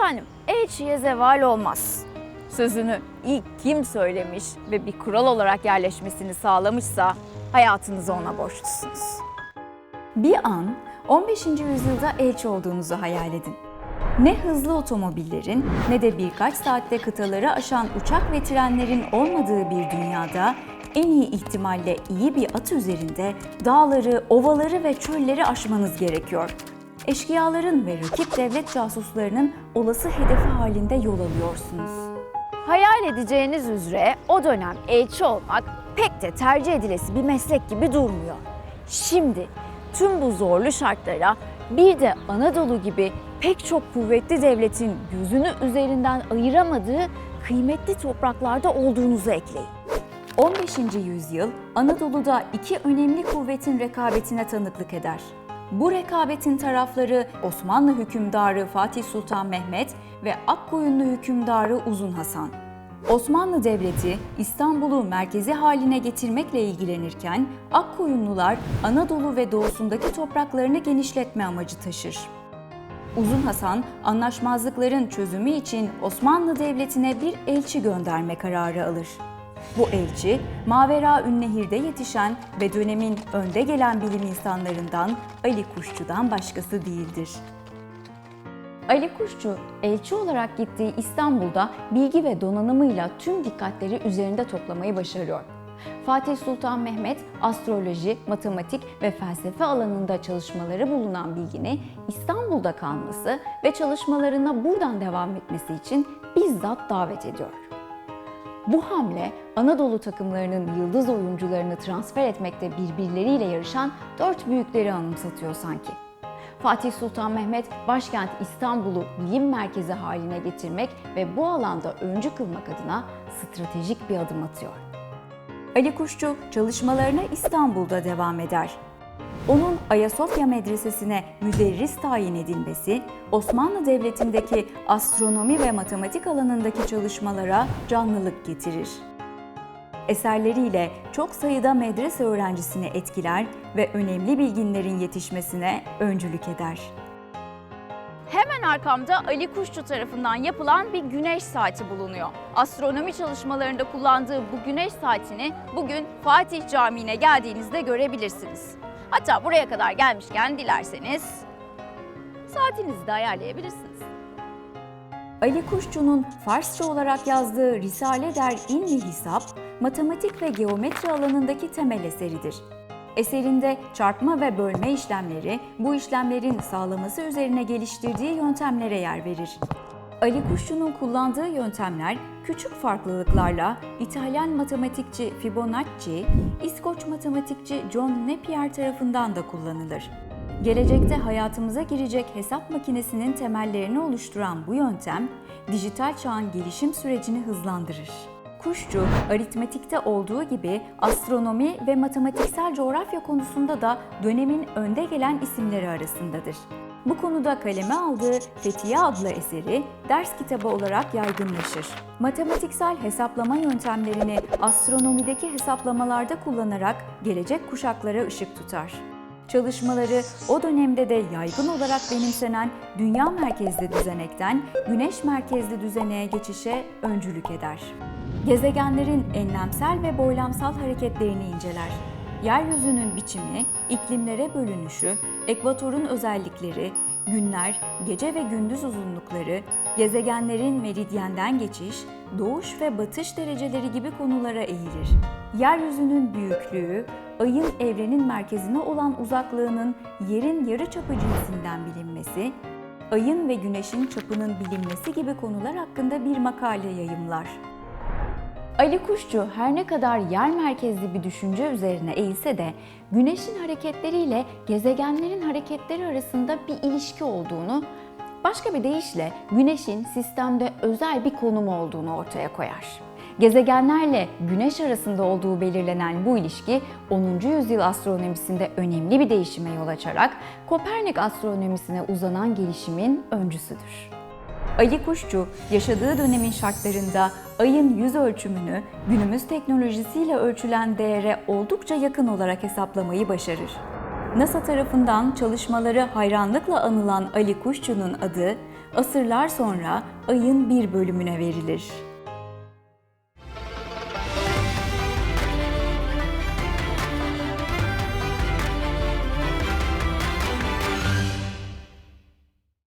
Efendim, elçiye zeval olmaz. Sözünü ilk kim söylemiş ve bir kural olarak yerleşmesini sağlamışsa hayatınızı ona borçlusunuz. Bir an 15. yüzyılda elçi olduğunuzu hayal edin. Ne hızlı otomobillerin ne de birkaç saatte kıtaları aşan uçak ve trenlerin olmadığı bir dünyada en iyi ihtimalle iyi bir at üzerinde dağları, ovaları ve çölleri aşmanız gerekiyor. Eşkıyaların ve rakip devlet casuslarının olası hedefi halinde yol alıyorsunuz. Hayal edeceğiniz üzere o dönem elçi olmak pek de tercih edilesi bir meslek gibi durmuyor. Şimdi tüm bu zorlu şartlara bir de Anadolu gibi pek çok kuvvetli devletin gözünü üzerinden ayıramadığı kıymetli topraklarda olduğunuzu ekleyin. 15. yüzyıl Anadolu'da iki önemli kuvvetin rekabetine tanıklık eder. Bu rekabetin tarafları Osmanlı hükümdarı Fatih Sultan Mehmet ve Akkoyunlu hükümdarı Uzun Hasan. Osmanlı Devleti İstanbul'u merkezi haline getirmekle ilgilenirken Akkoyunlular Anadolu ve doğusundaki topraklarını genişletme amacı taşır. Uzun Hasan, anlaşmazlıkların çözümü için Osmanlı Devleti'ne bir elçi gönderme kararı alır. Bu elçi, Mavera Ünnehir'de yetişen ve dönemin önde gelen bilim insanlarından Ali Kuşçu'dan başkası değildir. Ali Kuşçu, elçi olarak gittiği İstanbul'da bilgi ve donanımıyla tüm dikkatleri üzerinde toplamayı başarıyor. Fatih Sultan Mehmet, astroloji, matematik ve felsefe alanında çalışmaları bulunan bilgini İstanbul'da kalması ve çalışmalarına buradan devam etmesi için bizzat davet ediyor. Bu hamle Anadolu takımlarının yıldız oyuncularını transfer etmekte birbirleriyle yarışan dört büyükleri anımsatıyor sanki. Fatih Sultan Mehmet başkent İstanbul'u bilim merkezi haline getirmek ve bu alanda öncü kılmak adına stratejik bir adım atıyor. Ali Kuşçu çalışmalarına İstanbul'da devam eder. Onun Ayasofya Medresesi'ne müderris tayin edilmesi, Osmanlı Devleti'ndeki astronomi ve matematik alanındaki çalışmalara canlılık getirir. Eserleriyle çok sayıda medrese öğrencisini etkiler ve önemli bilginlerin yetişmesine öncülük eder. Hemen arkamda Ali Kuşçu tarafından yapılan bir güneş saati bulunuyor. Astronomi çalışmalarında kullandığı bu güneş saatini bugün Fatih Camii'ne geldiğinizde görebilirsiniz. Hatta buraya kadar gelmişken dilerseniz saatinizi de ayarlayabilirsiniz. Ali Kuşçu'nun Farsça olarak yazdığı Risale der İlmi Hisap, matematik ve geometri alanındaki temel eseridir. Eserinde çarpma ve bölme işlemleri, bu işlemlerin sağlaması üzerine geliştirdiği yöntemlere yer verir. Ali Kuşçu'nun kullandığı yöntemler küçük farklılıklarla İtalyan matematikçi Fibonacci, İskoç matematikçi John Napier tarafından da kullanılır. Gelecekte hayatımıza girecek hesap makinesinin temellerini oluşturan bu yöntem, dijital çağın gelişim sürecini hızlandırır. Kuşçu, aritmetikte olduğu gibi astronomi ve matematiksel coğrafya konusunda da dönemin önde gelen isimleri arasındadır. Bu konuda kaleme aldığı Fethiye adlı eseri ders kitabı olarak yaygınlaşır. Matematiksel hesaplama yöntemlerini astronomideki hesaplamalarda kullanarak gelecek kuşaklara ışık tutar. Çalışmaları o dönemde de yaygın olarak benimsenen dünya merkezli düzenekten güneş merkezli düzeneğe geçişe öncülük eder. Gezegenlerin enlemsel ve boylamsal hareketlerini inceler. Yeryüzünün biçimi, iklimlere bölünüşü, ekvatorun özellikleri, günler, gece ve gündüz uzunlukları, gezegenlerin meridyenden geçiş, doğuş ve batış dereceleri gibi konulara eğilir. Yeryüzünün büyüklüğü, ayın evrenin merkezine olan uzaklığının yerin yarıçapı cinsinden bilinmesi, ayın ve güneşin çapının bilinmesi gibi konular hakkında bir makale yayımlar. Ali Kuşçu her ne kadar yer merkezli bir düşünce üzerine eğilse de güneşin hareketleriyle gezegenlerin hareketleri arasında bir ilişki olduğunu, başka bir deyişle güneşin sistemde özel bir konumu olduğunu ortaya koyar. Gezegenlerle güneş arasında olduğu belirlenen bu ilişki 10. yüzyıl astronomisinde önemli bir değişime yol açarak Kopernik astronomisine uzanan gelişimin öncüsüdür. Ali Kuşçu yaşadığı dönemin şartlarında ayın yüz ölçümünü günümüz teknolojisiyle ölçülen değere oldukça yakın olarak hesaplamayı başarır. NASA tarafından çalışmaları hayranlıkla anılan Ali Kuşçu'nun adı asırlar sonra ayın bir bölümüne verilir.